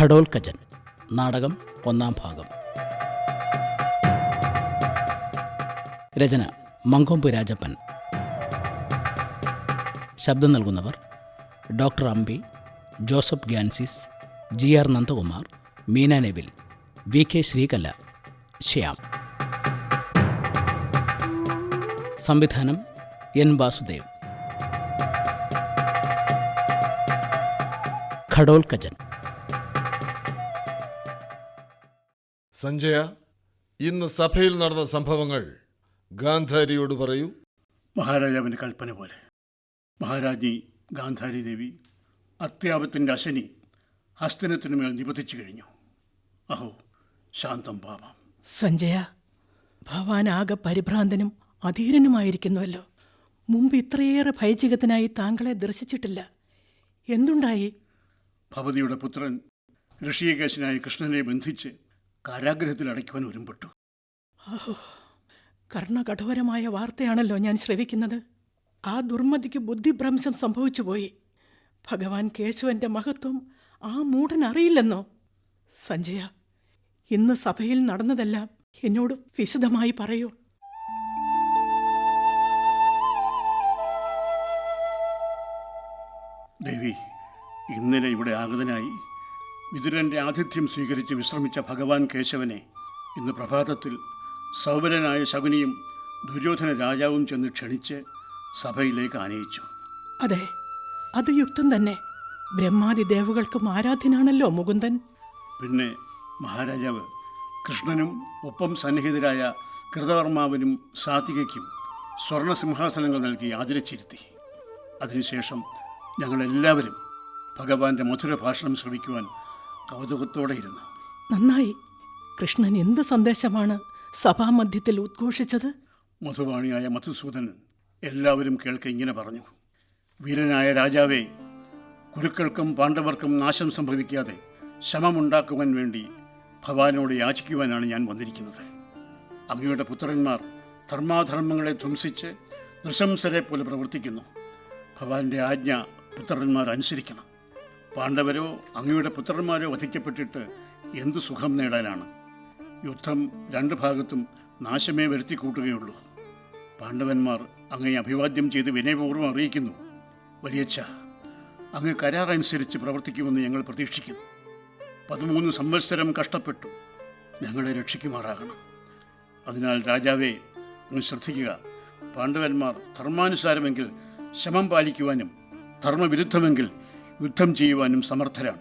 ഖഡോൽക്കജൻ നാടകം ഒന്നാം ഭാഗം. രചന മങ്കൊമ്പ് രാജപ്പൻ. ശബ്ദം നൽകുന്നവർ doctor Ambi Joseph Gancis G R Nandakumar Meena Nevil V K Sreekala Shyam. സംവിധാനം എൻ വാസുദേവ്. ഖഡോൽക്കജൻ സഞ്ജയ ഇന്ന് സഭയിൽ നടന്ന സംഭവങ്ങൾ ഗാന്ധാരിയോട് പറയൂ. മഹാരാജാവിന്റെ കൽപ്പന പോലെ. മഹാരാജ്ഞി ഗാന്ധാരി ദേവി അത്യാപത്തിന്റെ അശനി ഹസ്തനത്തിനു മേൽ നിബന്ധിച്ചു കഴിഞ്ഞു. അഹോ ശാന്തം പാപം. സഞ്ജയ ഭവാൻ ആകെ പരിഭ്രാന്തനും അധീരനുമായിരിക്കുന്നുവല്ലോ. മുമ്പ് ഇത്രയേറെ ഭയചികത്തിനായി താങ്കളെ ദർശിച്ചിട്ടില്ല. എന്തുണ്ടായി? ഭവതിയുടെ പുത്രൻ ഋഷികേശനായ കൃഷ്ണനെ ബന്ധിച്ച് കാരാഗ്രഹത്തിൽ അടയ്ക്കുവാൻ ഒരുമ്പെട്ടു. കർണകഠോരമായ വാർത്തയാണല്ലോ ഞാൻ ശ്രവിക്കുന്നത്. ആ ദുർമതിക്ക് ബുദ്ധിഭ്രംശം സംഭവിച്ചുപോയി. ഭഗവാൻ കേശവന്റെ മഹത്വം ആ മൂഢൻ അറിയില്ലെന്നോ? സഞ്ജയ ഇന്ന് സഭയിൽ നടന്നതെല്ലാം എന്നോട് വിശദമായി പറയൂ. ദേവി ഇന്നലെ ഇവിടെ ആഗതനായി വിതുരന്റെ ആതിഥ്യം സ്വീകരിച്ച് വിശ്രമിച്ച ഭഗവാൻ കേശവനെ ഇന്ന് പ്രഭാതത്തിൽ സൗബലനായ ശകുനിയും ദുര്യോധന രാജാവും ചെന്ന് ക്ഷണിച്ച് സഭയിലേക്ക് ആനയിച്ചു. അതെ അത് യുക്തം തന്നെ. ബ്രഹ്മാദി ദേവകൾക്കും ആരാധ്യനാണല്ലോ മുകുന്ദൻ. പിന്നെ മഹാരാജാവ് കൃഷ്ണനും ഒപ്പം സന്നിഹിതരായ കൃതവർമാവിനും സാത്വികയ്ക്കും സ്വർണ സിംഹാസനങ്ങൾ നൽകി ആദരിച്ചിരുത്തി. അതിനുശേഷം ഞങ്ങളെല്ലാവരും ഭഗവാന്റെ മധുര ഭാഷണം ശ്രവിക്കുവാൻ കൗതുകത്തോടെ ഇരുന്നു നന്നായി. കൃഷ്ണൻ എന്ത് സന്ദേശമാണ് സഭാമധ്യത്തിൽ ഉദ്ഘോഷിച്ചത്? മധുവാണിയായ മധുസൂദൻ എല്ലാവരും കേൾക്കെ ഇങ്ങനെ പറഞ്ഞു. വീരനായ രാജാവേ കുരുക്കൾക്കും പാണ്ഡവർക്കും നാശം സംഭവിക്കാതെ ശമമുണ്ടാക്കുവാൻ വേണ്ടി ഭവാനോട് യാചിക്കുവാനാണ് ഞാൻ വന്നിരിക്കുന്നത്. അങ്ങയുടെ പുത്രന്മാർ ധർമാധർമ്മങ്ങളെ ധ്വംസിച്ച് നൃശംസരെ പോലെ പ്രവർത്തിക്കുന്നു. ഭവാന്റെ ആജ്ഞ പുത്രന്മാർ അനുസരിക്കണം. പാണ്ഡവരോ അങ്ങയുടെ പുത്രന്മാരോ വധിക്കപ്പെട്ടിട്ട് എന്തു സുഖം നേടാനാണ്? യുദ്ധം രണ്ട് ഭാഗത്തും നാശമേ വരുത്തി കൂട്ടുകയുള്ളൂ. പാണ്ഡവന്മാർ അങ്ങയെ അഭിവാദ്യം ചെയ്ത് വിനയപൂർവം അറിയിക്കുന്നു. വലിയച്ഛ അങ്ങ് കരാറനുസരിച്ച് പ്രവർത്തിക്കുമെന്ന് ഞങ്ങൾ പ്രതീക്ഷിക്കുന്നു. പതിമൂന്ന് സംവത്സരം കഷ്ടപ്പെട്ടു. ഞങ്ങളെ രക്ഷിക്കുമാറാകണം. അതിനാൽ രാജാവെ അങ്ങ് ശ്രദ്ധിക്കുക. പാണ്ഡവന്മാർ ധർമാനുസാരമെങ്കിൽ ശമം പാലിക്കുവാനും ധർമ്മവിരുദ്ധമെങ്കിൽ യുദ്ധം ചെയ്യുവാനും സമർത്ഥരാണ്.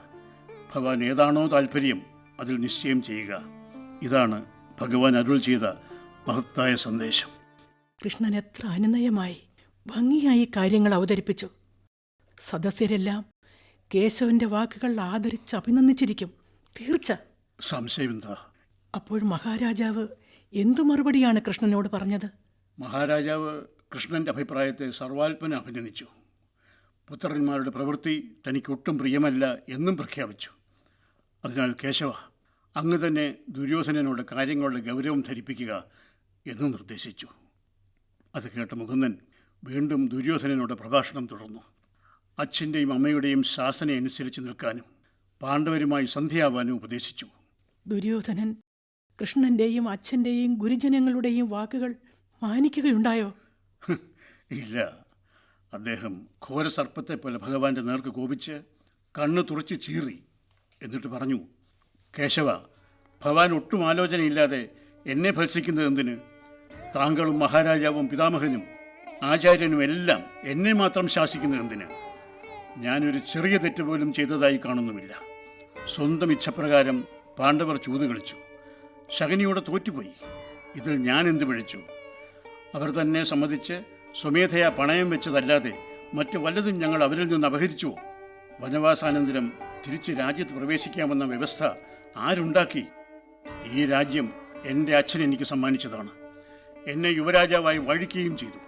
ഭഗവാൻ ഏതാണോ താല്പര്യം അതിൽ നിശ്ചയം ചെയ്യുക. ഇതാണ് ഭഗവാൻ അരുൾ ചെയ്ത മഹത്തായ സന്ദേശം. കൃഷ്ണൻ എത്ര അനുനയമായി ഭംഗിയായി കാര്യങ്ങൾ അവതരിപ്പിച്ചു. സദസ്യരെല്ലാം കേശവന്റെ വാക്കുകൾ ആദരിച്ച് അഭിനന്ദിച്ചിരിക്കും. തീർച്ച. സംശയമെന്താ അപ്പോൾ മഹാരാജാവ് എന്തു മറുപടിയാണ് കൃഷ്ണനോട് പറഞ്ഞത്? മഹാരാജാവ് കൃഷ്ണന്റെ അഭിപ്രായത്തെ സർവാത്മന അഭിനന്ദിച്ചു. പുത്രന്മാരുടെ പ്രവൃത്തി തനിക്ക് ഒട്ടും പ്രിയമല്ല എന്നും പ്രഖ്യാപിച്ചു. അതിനാൽ കേശവ അങ്ങ് തന്നെ ദുര്യോധനനോട് കാര്യങ്ങളുടെ ഗൗരവം ധരിപ്പിക്കുക എന്ന് നിർദ്ദേശിച്ചു. അത് കേട്ട മുകുന്ദൻ വീണ്ടും ദുര്യോധനനോട് പ്രഭാഷണം തുടർന്നു. അച്ഛന്റെയും അമ്മയുടെയും ശാസന അനുസരിച്ച് നിൽക്കാനും പാണ്ഡവരുമായി സന്ധ്യയാവാനും ഉപദേശിച്ചു. ദുര്യോധനൻ കൃഷ്ണന്റെയും അച്ഛന്റെയും ഗുരുജനങ്ങളുടെയും വാക്കുകൾ മാനിക്കുകയുണ്ടായോ? ഇല്ല. അദ്ദേഹം ഘോരസർപ്പത്തെ പോലെ ഭഗവാന്റെ നേർക്ക് കോപിച്ച് കണ്ണ് തുറച്ച് ചീറി. എന്നിട്ട് പറഞ്ഞു കേശവ ഭഗവാൻ ഒട്ടും ആലോചനയില്ലാതെ എന്നെ ഭത്സിക്കുന്നത് എന്തിന്? താങ്കളും മഹാരാജാവും പിതാമഹനും ആചാര്യനും എല്ലാം എന്നെ മാത്രം ശാസിക്കുന്നത് എന്തിന്? ഞാനൊരു ചെറിയ തെറ്റ് പോലും ചെയ്തതായി കാണുന്നുമില്ല. സ്വന്തം ഇച്ഛപ്രകാരം പാണ്ഡവർ ചൂത് കളിച്ചു. ശകനിയോടെ തോറ്റുപോയി. ഇതിൽ ഞാൻ എന്ത് പിഴച്ചു? അവർ തന്നെ സമ്മതിച്ച് സ്വമേധയാ പണയം വെച്ചതല്ലാതെ മറ്റു വല്ലതും ഞങ്ങൾ അവരിൽ നിന്ന് അപഹരിച്ചുവോ? വനവാസാനന്തരം തിരിച്ച് രാജ്യത്ത് പ്രവേശിക്കാമെന്ന വ്യവസ്ഥ ആരുണ്ടാക്കി? ഈ രാജ്യം എന്റെ അച്ഛൻ എനിക്ക് സമ്മാനിച്ചതാണ്. എന്നെ യുവരാജാവായി വഴിക്കുകയും ചെയ്തു.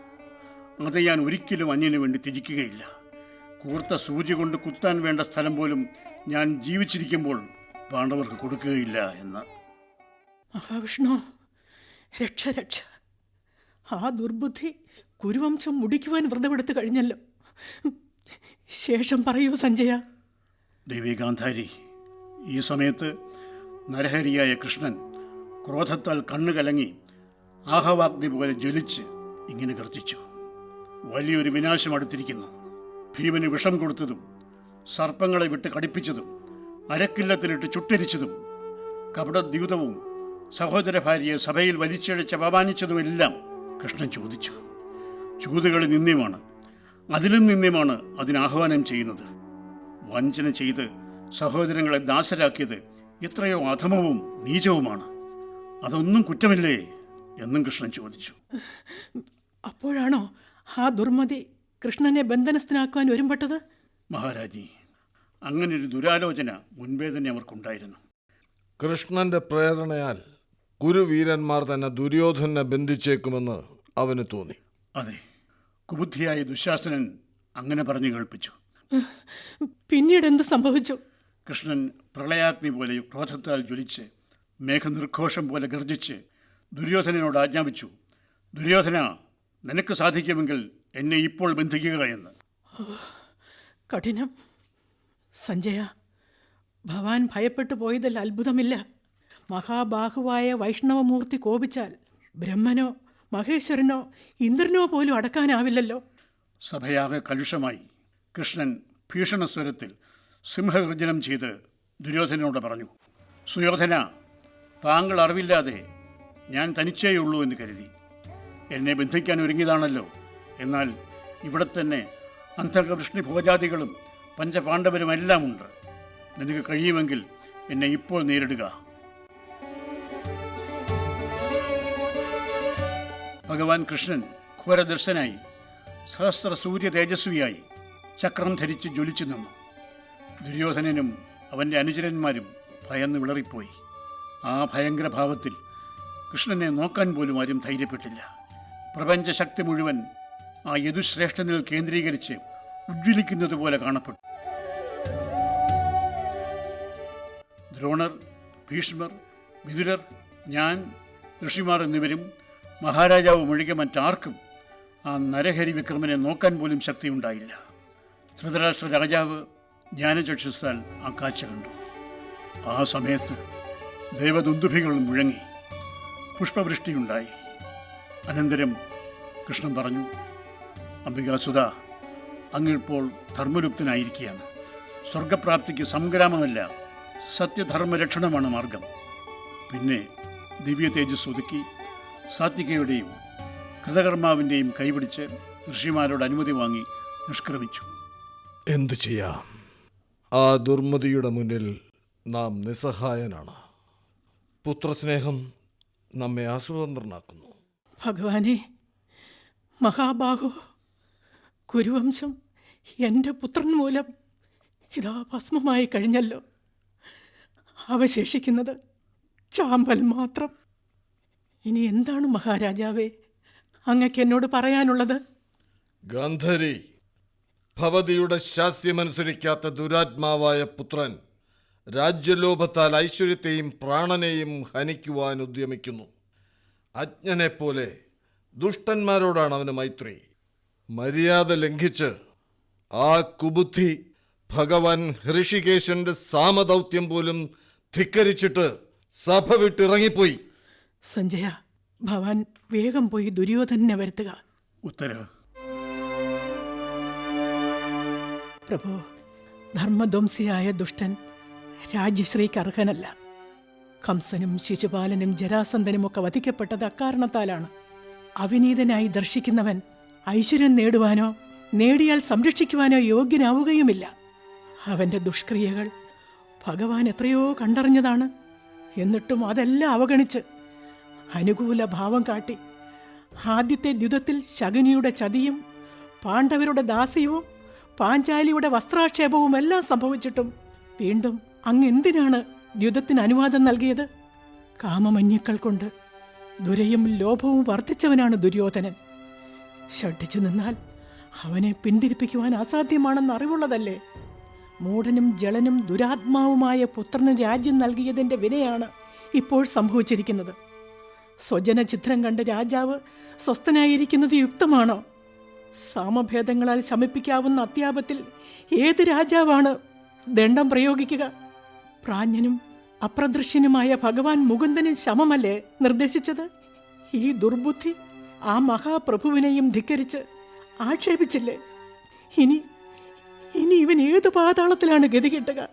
അത് ഞാൻ ഒരിക്കലും അന്യനു വേണ്ടി ത്യജിക്കുകയില്ല. കൂർത്ത സൂചി കൊണ്ട് കുത്താൻ വേണ്ട സ്ഥലം പോലും ഞാൻ ജീവിച്ചിരിക്കുമ്പോൾ പാണ്ഡവർക്ക് കൊടുക്കുകയില്ല എന്ന്. മഹാവിഷ്ണു രക്ഷ രക്ഷ. ആ ദുർബുദ്ധി കുരുവംശം മുടിക്കുവാൻ വ്രതമെടുത്തു കഴിഞ്ഞല്ലോ. ശേഷം പറയൂ സഞ്ജയ. ദേവി ഗാന്ധാരി ഈ സമയത്ത് നരഹരിയായ കൃഷ്ണൻ ക്രോധത്താൽ കണ്ണു കലങ്ങി ആഹവാഗ്നി പോലെ ജ്വലിച്ച് ഇങ്ങനെ ഗർജിച്ചു. വലിയൊരു വിനാശം അടുത്തിരിക്കുന്നു. ഭീമന് വിഷം കൊടുത്തതും സർപ്പങ്ങളെ വിട്ട് കടിപ്പിച്ചതും അരക്കില്ലത്തിലിട്ട് ചുട്ടരിച്ചതും കപടദ്യൂതവും സഹോദര ഭാര്യയെ സഭയിൽ വലിച്ചഴിച്ച് അപമാനിച്ചതുമെല്ലാം കൃഷ്ണൻ ചോദിച്ചു. ചൂതുകളിൽ നിന്ദ്യമാണ്. അതിലും നിന്ദ്യമാണ് അതിനാഹ്വാനം ചെയ്യുന്നത്. വഞ്ചന ചെയ്ത് സഹോദരങ്ങളെ ദാസരാക്കിയത് എത്രയോ അധമവും നീചവുമാണ്. അതൊന്നും കുറ്റമില്ലേ എന്നും കൃഷ്ണൻ ചോദിച്ചു. അപ്പോഴാണോ ആ ദുർമതി കൃഷ്ണനെ ബന്ധനസ്ഥനാക്കുവാൻ ഒരുമ്പെട്ടത്? മഹാരാജി അങ്ങനെ ഒരു ദുരാലോചന മുൻപേ തന്നെ അവർക്കുണ്ടായിരുന്നു. കൃഷ്ണന്റെ പ്രേരണയാൽ കുരുവീരന്മാർ തന്നെ ദുര്യോധനെ ബന്ധിച്ചേക്കുമെന്ന് അവന് തോന്നി. അതെ. കുബുദ്ധിയായ ദുശാസനൻ അങ്ങനെ പറഞ്ഞു കേൾപ്പിച്ചു. പിന്നീട് എന്ത് സംഭവിച്ചു? കൃഷ്ണൻ പ്രളയാഗ്നി പോലെ ക്രോധത്താൽ ജ്വലിച്ച് മേഘനിർഘോഷം പോലെ ഗർജിച്ച് ദുര്യോധനനോട് ആജ്ഞാപിച്ചു. ദുര്യോധന നിനക്ക് സാധിക്കുമെങ്കിൽ എന്നെ ഇപ്പോൾ ബന്ധിക്കുക എന്ന്. കഠിനം. സഞ്ജയ ഭവാൻ ഭയപ്പെട്ടു പോയതിൽ അത്ഭുതമില്ല. മഹാബാഹുവായ വൈഷ്ണവമൂർത്തി കോപിച്ചാൽ ബ്രഹ്മനോ മഹേശ്വരനോ ഇന്ദ്രനോ പോലും അടക്കാനാവില്ലല്ലോ. സഭയാകെ കലുഷമായി കൃഷ്ണൻ ഭീഷണസ്വരത്തിൽ സിംഹഗർജനം ചെയ്ത് ദുര്യോധനോട് പറഞ്ഞു സുയോധന താങ്കൾ അറിവില്ലാതെ ഞാൻ തനിച്ചേയുള്ളൂ എന്ന് കരുതി. എന്നെ ബന്ധിക്കാൻ ഒരുങ്ങിയതാണല്ലോ. എന്നാൽ ഇവിടെ തന്നെ അന്ധകൃഷ്ണി ഭോജാതികളും പഞ്ചപാണ്ഡവരും എല്ലാം ഉണ്ട്. നിനക്ക് കഴിയുമെങ്കിൽ എന്നെ ഇപ്പോൾ നേരിടുക. ഭഗവാൻ കൃഷ്ണൻ ഘോരദർശനായി സഹസ്ര സൂര്യ തേജസ്വിയായി ചക്രം ധരിച്ച് ജ്വലിച്ചു നിന്നു. ദുര്യോധനനും അവന്റെ അനുചരന്മാരും ഭയന്ന് വിളറിപ്പോയി. ആ ഭയങ്കര ഭാവത്തിൽ കൃഷ്ണനെ നോക്കാൻ പോലും ആരും ധൈര്യപ്പെട്ടില്ല. പ്രപഞ്ചശക്തി മുഴുവൻ ആ യദുശ്രേഷ്ഠനിൽ കേന്ദ്രീകരിച്ച് ഉജ്ജ്വലിക്കുന്നത് പോലെ കാണപ്പെട്ടു. ദ്രോണർ ഭീഷ്മർ വിതുരർ ഞാൻ ഋഷിമാർ എന്നിവരും മഹാരാജാവ് ഒഴികെ മറ്റാർക്കും ആ നരഹരി വിക്രമനെ നോക്കാൻ പോലും ശക്തിയുണ്ടായില്ല. ധൃതരാഷ്ട്ര രാജാവ് ജ്ഞാനചക്ഷുസാൽ ആ കാഴ്ച കണ്ടു. ആ സമയത്ത് ദേവദുന്ദുഭികളും മുഴങ്ങി. പുഷ്പവൃഷ്ടിയുണ്ടായി. അനന്തരം കൃഷ്ണൻ പറഞ്ഞു അംബികാസുധ അങ്ങിപ്പോൾ ധർമ്മലുപ്തനായിരിക്കുകയാണ് സ്വർഗപ്രാപ്തിക്ക് സംഗ്രാമമല്ല സത്യധർമ്മരക്ഷണമാണ് മാർഗം. പിന്നെ ദിവ്യ തേജസ് ഒതുക്കി സാത്വികയുടെയും കൃതകർമാവിന്റെയും കൈപിടിച്ച് ഋഷിമാരോട് അനുമതി വാങ്ങി നിഷ്ക്രമിച്ചു. എന്തു ചെയ്യാം? ആ ദുർമതിയുടെ മുന്നിൽ നാം നിസ്സഹായനാണ്. പുത്രസ്നേഹം നമ്മെ ആസ്വതന്ത്രനാക്കുന്നു ഭഗവാനെ മഹാബാഹു കുരുവംശം എന്റെ പുത്രൻ മൂലം ഇതാ ഭസ്മമായി കഴിഞ്ഞല്ലോ. അവശേഷിക്കുന്നത് ചാമ്പൽ മാത്രം. ഇനി എന്താണ് മഹാരാജാവേ? അങ്ങക്ക് എന്നോട് പറയാനുള്ളത്? ഗാന്ധരി ഭവതിയുടെ ശാസ്യമനുസരിക്കാത്ത ദുരാത്മാവായ പുത്രൻ രാജ്യലോഭത്താൽ ഐശ്വര്യത്തെയും പ്രാണനെയും ഹനിക്കുവാൻ ഉദ്യമിക്കുന്നു. അജ്ഞനെപ്പോലെ ദുഷ്ടന്മാരോടാണ് അവന് മൈത്രി. മര്യാദ ലംഘിച്ച് ആ കുബുദ്ധി ഭഗവാൻ ഋഷികേശന്റെ സാമദൗത്യം പോലും ധിക്കരിച്ചിട്ട് സഭ വിട്ടിറങ്ങിപ്പോയി. സഞ്ജയ ഭവാൻ വേഗം പോയി ദുര്യോധനെ വരുത്തുക. ഉത്തര പ്രഭു ധർമ്മധ്വംസിയായ ദുഷ്ടൻ രാജ്യശ്രീക്ക് അർഹനല്ല. കംസനും ശിശുപാലനും ജരാസന്ധനും ഒക്കെ വധിക്കപ്പെട്ടത് അക്കാരണത്താലാണ്. അവിനീതനായി ദർശിക്കുന്നവൻ ഐശ്വര്യം നേടുവാനോ നേടിയാൽ സംരക്ഷിക്കുവാനോ യോഗ്യനാവുകയുമില്ല. അവന്റെ ദുഷ്ക്രിയകൾ ഭഗവാൻ എത്രയോ കണ്ടറിഞ്ഞതാണ്. എന്നിട്ടും അതെല്ലാം അവഗണിച്ച് അനുകൂല ഭാവം കാട്ടി. ആദ്യത്തെ ദ്യുതത്തിൽ ശകുനിയുടെ ചതിയും പാണ്ഡവരുടെ ദാസ്യവും പാഞ്ചാലിയുടെ വസ്ത്രാക്ഷേപവും എല്ലാം സംഭവിച്ചിട്ടും വീണ്ടും അങ്ങ് എന്തിനാണ് ദ്യുതത്തിന് അനുവാദം നൽകിയത്? കാമമഞ്ഞുക്കൾ കൊണ്ട് ദുരയും ലോഭവും വർദ്ധിച്ചവനാണ് ദുര്യോധനൻ. ഷഡിച്ചു നിന്നാൽ അവനെ പിന്തിരിപ്പിക്കുവാൻ അസാധ്യമാണെന്ന് അറിവുള്ളതല്ലേ? മൂഢനും ജളനും ദുരാത്മാവുമായ പുത്രന് രാജ്യം നൽകിയതിന്റെ വിനയാണ് ഇപ്പോൾ സംഭവിച്ചിരിക്കുന്നത്. സ്വജന ചിത്രം കണ്ട് രാജാവ് സ്വസ്ഥനായിരിക്കുന്നത് യുക്തമാണോ? സാമഭേദങ്ങളാൽ ശമിപ്പിക്കാവുന്ന അത്യാപത്തിൽ ഏത് രാജാവാണ് ദണ്ഡം പ്രയോഗിക്കുക? പ്രാജ്ഞനും അപ്രദൃശ്യനുമായ ഭഗവാൻ മുകുന്ദന് ശമമല്ലേ നിർദ്ദേശിച്ചത്? ഈ ദുർബുദ്ധി ആ മഹാപ്രഭുവിനെയും ധിക്കരിച്ച് ആക്ഷേപിച്ചില്ലേ? ഇനി ഇനി ഇവൻ ഏതു പാതാളത്തിലാണ് ഗതി കിട്ടുക?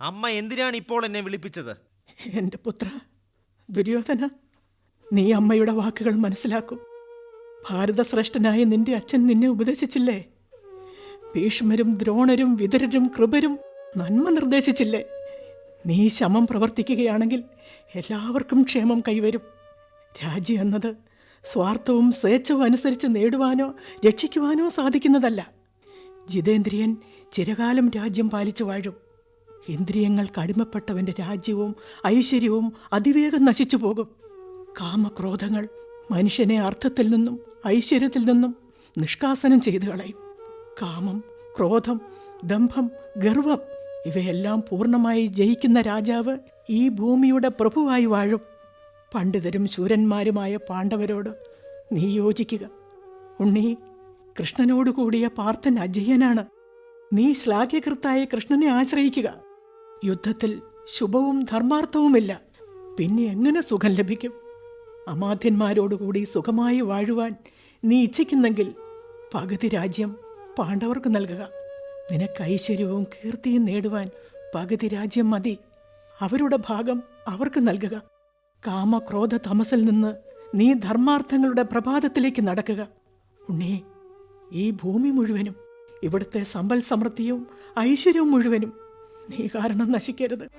അമ്മ എന്തിനാണ് ഇപ്പോൾ എന്നെ വിളിപ്പിച്ചത്? എന്റെ പുത്ര ദുര്യോധന നീ അമ്മയുടെ വാക്കുകൾ മനസ്സിലാക്കും. ഭാരതശ്രേഷ്ഠനായ നിന്റെ അച്ഛൻ നിന്നെ ഉപദേശിച്ചില്ലേ? ഭീഷ്മരും ദ്രോണരും വിതരരും കൃപരും നന്മ നിർദ്ദേശിച്ചില്ലേ? നീ ശമം പ്രവർത്തിക്കുകയാണെങ്കിൽ എല്ലാവർക്കും ക്ഷേമം കൈവരും. രാജ്യം എന്നത് സ്വാർത്ഥവും സ്വേച്ഛവും അനുസരിച്ച് നേടുവാനോ രക്ഷിക്കുവാനോ സാധിക്കുന്നതല്ല. ജിതേന്ദ്രിയൻ ചിരകാലം രാജ്യം പാലിച്ചു വാഴും. ഇന്ദ്രിയങ്ങൾക്ക് കടിമപ്പെട്ടവന്റെ രാജ്യവും ഐശ്വര്യവും അതിവേഗം നശിച്ചു പോകും. കാമക്രോധങ്ങൾ മനുഷ്യനെ അർത്ഥത്തിൽ നിന്നും ഐശ്വര്യത്തിൽ നിന്നും നിഷ്കാസനം ചെയ്തു കളയും. കാമം ക്രോധം ദമ്പം ഗർവം ഇവയെല്ലാം പൂർണമായി ജയിക്കുന്ന രാജാവ് ഈ ഭൂമിയുടെ പ്രഭുവായി വാഴും. പണ്ഡിതരും ശൂരന്മാരുമായ പാണ്ഡവരോട് നീ യോജിക്കുക. ഉണ്ണി കൃഷ്ണനോട് കൂടിയ പാർത്ഥൻ അജയ്യനാണ് നീ ശ്ലാഘ്യകൃത്തായ കൃഷ്ണനെ ആശ്രയിക്കുക. യുദ്ധത്തിൽ ശുഭവും ധർമാർത്ഥവുമില്ല. പിന്നെ എങ്ങനെ സുഖം ലഭിക്കും? അമാധ്യന്മാരോടുകൂടി സുഖമായി വാഴുവാൻ നീ ഇച്ഛിക്കുന്നെങ്കിൽ പകുതി രാജ്യം പാണ്ഡവർക്ക് നൽകുക. നിനക്ക് ഐശ്വര്യവും കീർത്തിയും നേടുവാൻ പകുതി രാജ്യം മതി. അവരുടെ ഭാഗം അവർക്ക് നൽകുക. കാമക്രോധ തമസിൽ നിന്ന് നീ ധർമാർത്ഥങ്ങളുടെ പ്രഭാതത്തിലേക്ക് നടക്കുക. ഉണ്ണി ഈ ഭൂമി മുഴുവനും ഇവിടുത്തെ സമ്പൽ സമൃദ്ധിയും ഐശ്വര്യവും മുഴുവനും നീ കാരണം നശിക്കരുത്.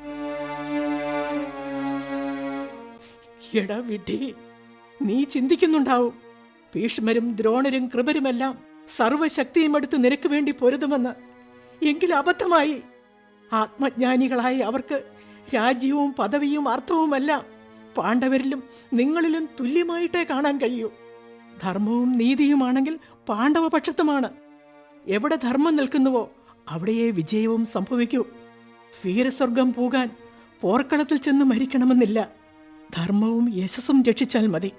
എടാ വിഡ്ഢി നീ ചിന്തിക്കുന്നുണ്ടാവും. ഭീഷ്മരും ദ്രോണരും കൃപരുമെല്ലാം സർവശക്തിയും എടുത്ത് നിനക്ക് വേണ്ടി പൊരുതുമെന്ന്. എങ്കിൽ അബദ്ധമായി. ആത്മജ്ഞാനികളായി അവർക്ക് രാജ്യവും പദവിയും അർത്ഥവുമെല്ലാം പാണ്ഡവരിലും നിങ്ങളിലും തുല്യമായിട്ടേ കാണാൻ കഴിയൂ. ധർമ്മവും നീതിയുമാണെങ്കിൽ പാണ്ഡവപക്ഷത്തുമാണ്. എവിടെ ധർമ്മം നിൽക്കുന്നുവോ അവിടെയേ വിജയവും സംഭവിക്കൂ. വീരസ്വർഗം പോകാൻ പോർക്കളത്തിൽ ചെന്ന് മരിക്കണമെന്നില്ല. ധർമ്മവും യശസ്സും രക്ഷിച്ചാൽ മതി.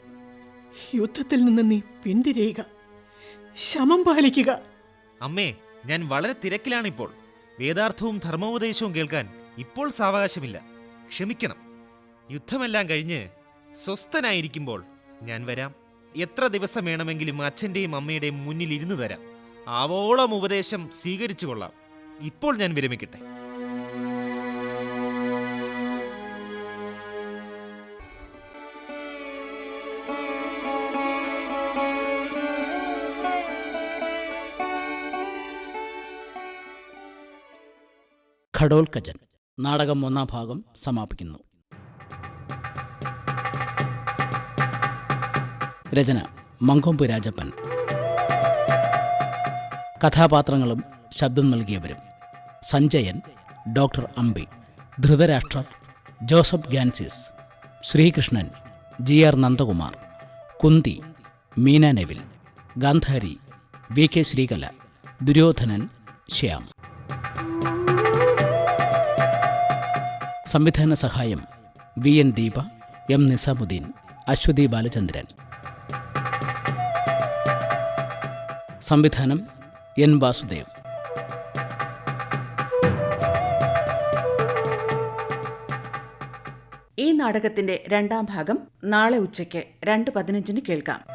യുദ്ധത്തിൽ നിന്ന് നീ പിന്തിരിയുക. ശമം പാലിക്കുക. അമ്മേ ഞാൻ വളരെ തിരക്കിലാണിപ്പോൾ. വേദാർത്ഥവും ധർമ്മോപദേശവും കേൾക്കാൻ ഇപ്പോൾ സാവകാശമില്ല. ക്ഷമിക്കണം. യുദ്ധമെല്ലാം കഴിഞ്ഞ് സ്വസ്ഥനായിരിക്കുമ്പോൾ ഞാൻ വരാം. എത്ര ദിവസം വേണമെങ്കിലും അച്ഛന്റെയും അമ്മയുടെയും മുന്നിൽ ഇരുന്നു തരാം. ആവോളം ഉപദേശം സ്വീകരിച്ചു കൊള്ളാം. ഇപ്പോൾ ഞാൻ വിരമിക്കട്ടെ. ഘടോൽക്കജൻ നാടകം ഒന്നാം ഭാഗം സമാപിക്കുന്നു. രചന മങ്കൊമ്പ് രാജപ്പൻ. കഥാപാത്രങ്ങളും ശബ്ദം നൽകിയവരും Sanjayan doctor Ambi Dhritarashtra Joseph Gancis Sreekrishnan G R Nandakumar Kunti Meena Nevil Gandhari V K Sreekala Duryodhanan Shyam. സംവിധാന സഹായം V N Deepa M Nizamuddin Aswathy Balachandran. സംവിധാനം എൻ വാസുദേവ്. ഈ നാടകത്തിന്റെ രണ്ടാം ഭാഗം നാളെ ഉച്ചയ്ക്ക് രണ്ട് പതിനഞ്ചിന് കേൾക്കാം.